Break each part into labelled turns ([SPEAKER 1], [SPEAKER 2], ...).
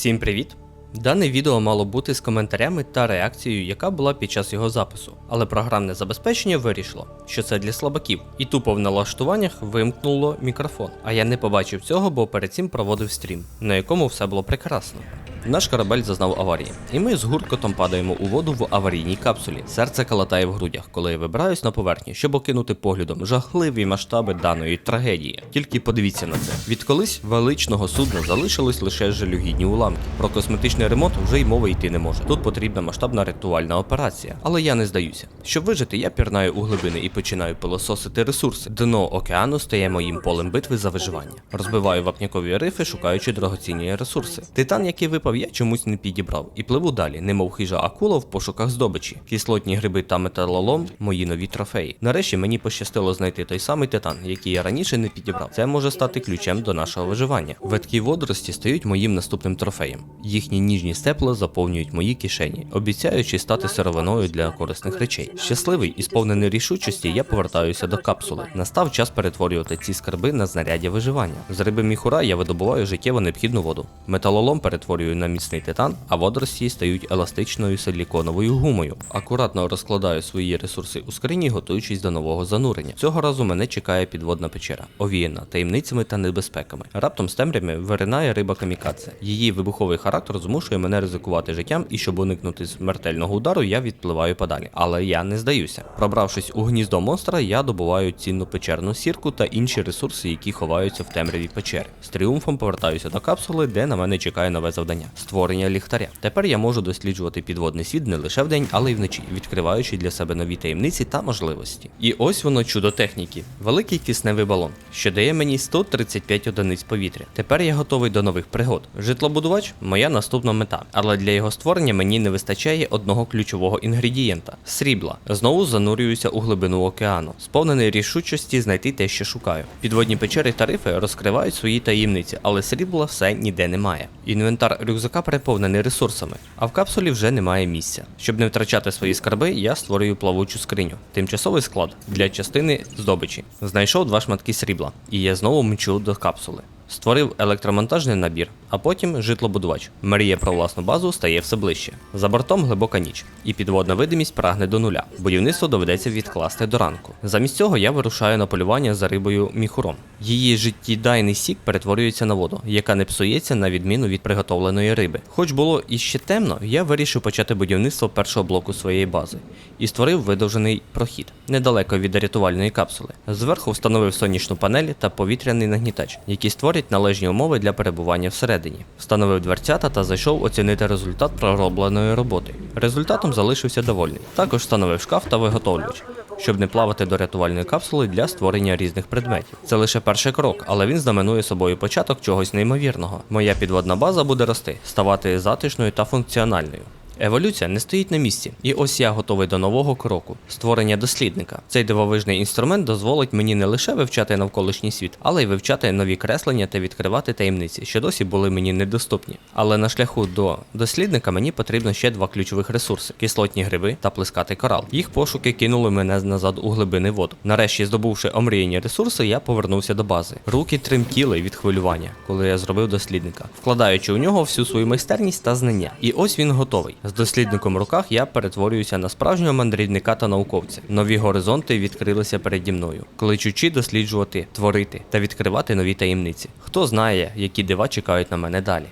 [SPEAKER 1] Всім привіт! Дане відео мало бути з коментарями та реакцією, яка була під час його запису, але програмне забезпечення вирішило, що це для слабаків, і тупо в налаштуваннях вимкнуло мікрофон. А я не побачив цього, бо перед цим проводив стрім, на якому все було прекрасно. Наш корабель зазнав аварії, і ми з гуркотом падаємо у воду в аварійній капсулі. Серце калатає в грудях, коли я вибираюсь на поверхню, щоб окинути поглядом жахливі масштаби даної трагедії. Тільки подивіться на це. Від колись величного судна залишились лише жалюгідні уламки. Про косметичний ремонт вже й мови йти не може. Тут потрібна масштабна рятувальна операція. Але я не здаюся. Щоб вижити, я пірнаю у глибини і починаю пилососити ресурси. Дно океану стає моїм полем битви за виживання. Розбиваю вапнякові рифи, шукаючи дорогоцінні ресурси. Титан, який випав, я чомусь не підібрав і пливу далі, немов хижа акула в пошуках здобичі. Кислотні гриби та металолом мої нові трофеї. Нарешті мені пощастило знайти той самий титан, який я раніше не підібрав. Це може стати ключем до нашого виживання. Веткі водорості стають моїм наступним трофеєм. Їхні ніжні степла заповнюють мої кишені, обіцяючи стати сировиною для корисних речей. Щасливий і сповнений рішучості, я повертаюся до капсули. Настав час перетворювати ці скарби на знаряддя виживання. З риби міхура я видобуваю життєво необхідну воду. Металолом перетворюю на міцний титан, а водорості стають еластичною силіконовою гумою. Акуратно розкладаю свої ресурси у скрині, готуючись до нового занурення. Цього разу мене чекає підводна печера, овіяна таємницями та небезпеками. Раптом з темрями виринає риба камікадзе. Її вибуховий характер змушує мене ризикувати життям, і щоб уникнути смертельного удару, я відпливаю подалі. Але я не здаюся. Пробравшись у гніздо монстра, я добуваю цінну печерну сірку та інші ресурси, які ховаються в темряві печери. З тріумфом повертаюся до капсули, де на мене чекає нове завдання створення ліхтаря. Тепер я можу досліджувати підводний світ не лише вдень, але й вночі, відкриваючи для себе нові таємниці та можливості. І ось воно чудо техніки: великий кисневий балон, що дає мені 135 одиниць повітря. Тепер я готовий до нових пригод. Житлобудувач моя наступна мета, але для його створення мені не вистачає одного ключового інгредієнта срібла. Знову занурююся у глибину океану, сповнений рішучості знайти те, що шукаю. Підводні печери та рифи розкривають свої таємниці, але срібла все ніде немає. Інвентар рюкзака переповнений ресурсами, а в капсулі вже немає місця. Щоб не втрачати свої скарби, я створюю плавучу скриню. Тимчасовий склад для частини здобичі. Знайшов два шматки срібла, і я знову мчу до капсули. Створив електромонтажний набір, а потім житлобудувач. Мрія про власну базу стає все ближче. За бортом глибока ніч, і підводна видимість прагне до нуля. Будівництво доведеться відкласти до ранку. Замість цього я вирушаю на полювання за рибою міхуром. Її життєдайний сік перетворюється на воду, яка не псується на відміну від приготовленої риби. Хоч було іще темно, я вирішив почати будівництво першого блоку своєї бази і створив видовжений прохід недалеко від рятувальної капсули. Зверху встановив сонячну панель та повітряний нагнітач, які створять належні умови для перебування всередині. Встановив дверцята та зайшов оцінити результат проробленої роботи. Результатом залишився довольний. Також встановив шкаф та виготовлювач. Щоб не плавати до рятувальної капсули для створення різних предметів. Це лише перший крок, але він знаменує собою початок чогось неймовірного. Моя підводна база буде рости, ставати затишною та функціональною. Еволюція не стоїть на місці, і ось я готовий до нового кроку створення дослідника. Цей дивовижний інструмент дозволить мені не лише вивчати навколишній світ, але й вивчати нові креслення та відкривати таємниці, що досі були мені недоступні. Але на шляху до дослідника мені потрібно ще два ключових ресурси: кислотні гриби та плескатий корал. Їх пошуки кинули мене назад у глибини воду. Нарешті, здобувши омріяні ресурси, я повернувся до бази. Руки тремтіли від хвилювання, коли я зробив дослідника, вкладаючи у нього всю свою майстерність та знання. І ось він готовий. З дослідником в руках я перетворююся на справжнього мандрівника та науковця. Нові горизонти відкрилися переді мною, кличучи досліджувати, творити та відкривати нові таємниці. Хто знає, які дива чекають на мене далі.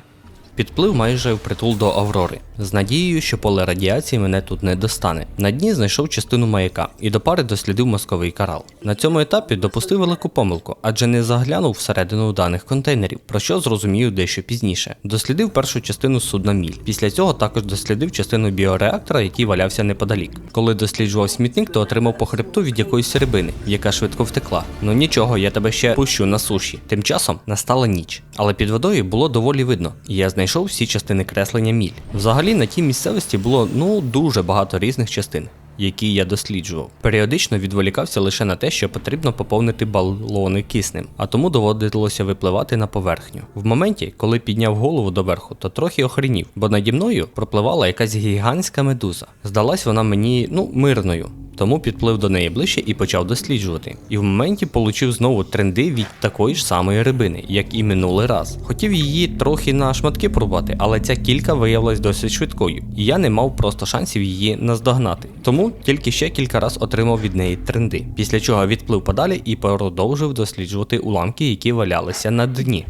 [SPEAKER 1] Підплив майже впритул до Аврори, з надією, що поле радіації мене тут не достане. На дні знайшов частину маяка і до пари дослідив мозковий карал. На цьому етапі допустив велику помилку, адже не заглянув всередину даних контейнерів, про що зрозумію дещо пізніше. Дослідив першу частину судна Міль. Після цього також дослідив частину біореактора, який валявся неподалік. Коли досліджував смітник, то отримав по хребту від якоїсь рибини, яка швидко втекла. Ну нічого, я тебе ще пущу на суші. Тим часом настала ніч, але під водою було доволі видно, я знайшов всі частини креслення міль. Взагалі на тій місцевості було ну дуже багато різних частин. Які я досліджував, періодично відволікався лише на те, що потрібно поповнити балони киснем, а тому доводилося випливати на поверхню. В моменті, коли підняв голову доверху, то трохи охренів, бо наді мною пропливала якась гігантська медуза. Здалась вона мені ну мирною. Тому підплив до неї ближче і почав досліджувати. І в моменті получив знову тренди від такої ж самої рибини, як і минулий раз. Хотів її трохи на шматки порубати, але ця кілька виявилась досить швидкою, і я не мав просто шансів її наздогнати. Тому тільки ще кілька раз отримав від неї тренди, після чого відплив подалі і продовжив досліджувати уламки, які валялися на дні.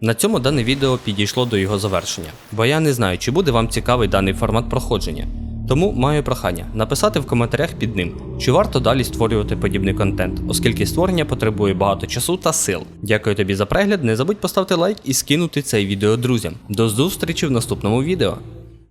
[SPEAKER 1] На цьому дане відео підійшло до його завершення, бо я не знаю, чи буде вам цікавий даний формат проходження. Тому маю прохання написати в коментарях під ним, чи варто далі створювати подібний контент, оскільки створення потребує багато часу та сил. Дякую тобі за перегляд, не забудь поставити лайк і скинути цей відео друзям. До зустрічі в наступному відео.